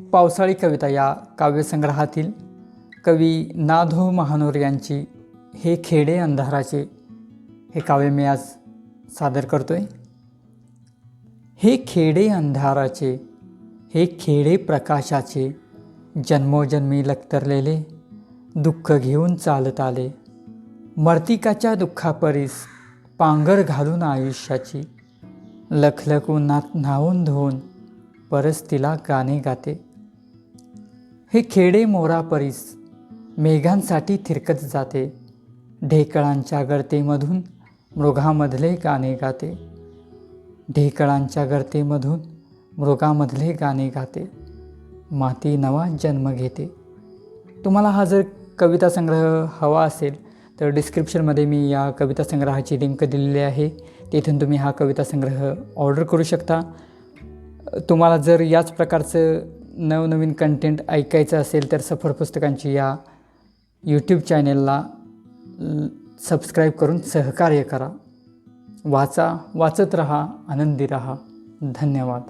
पावसाळी कविता या काव्यसंग्रहातील कवी नाधो महानोर यांची हे खेडे अंधाराचे हे काव्य मी आज सादर करतो आहे हे खेडे अंधाराचे हे खेडे प्रकाशाचे जन्मोजन्मी लखतरलेले दुःख घेऊन चालत आले. मर्तिकाच्या दुःखापरीस पांगर घालून आयुष्याची लखलख उन्हात न्हावून धुवून परस तिला गाणे गाते. हे खेडे मोरापरीस मेघांसाठी थिरकत जाते. ढेकळांच्या गर्तेमधून मृगामधले गाणे गाते. ढेकळांच्या गर्तेमधून मृगामधले गाणे गाते. माती नवा जन्म घेते. तुम्हाला हा जर कविता संग्रह हवा असेल तर डिस्क्रिप्शनमध्ये मी या कविता संग्रहाची लिंक दिलेली आहे. तिथून तुम्ही हा कविता संग्रह ऑर्डर करू शकता. तुम्हाला जर याच प्रकारचं नवनवीन कंटेंट ऐकायचं असेल तर सफर पुस्तकांची या यूट्यूब चॅनेलला सबस्क्राईब करून सहकार्य करा. वाचा वाचत रहा आनंदी रहा. धन्यवाद.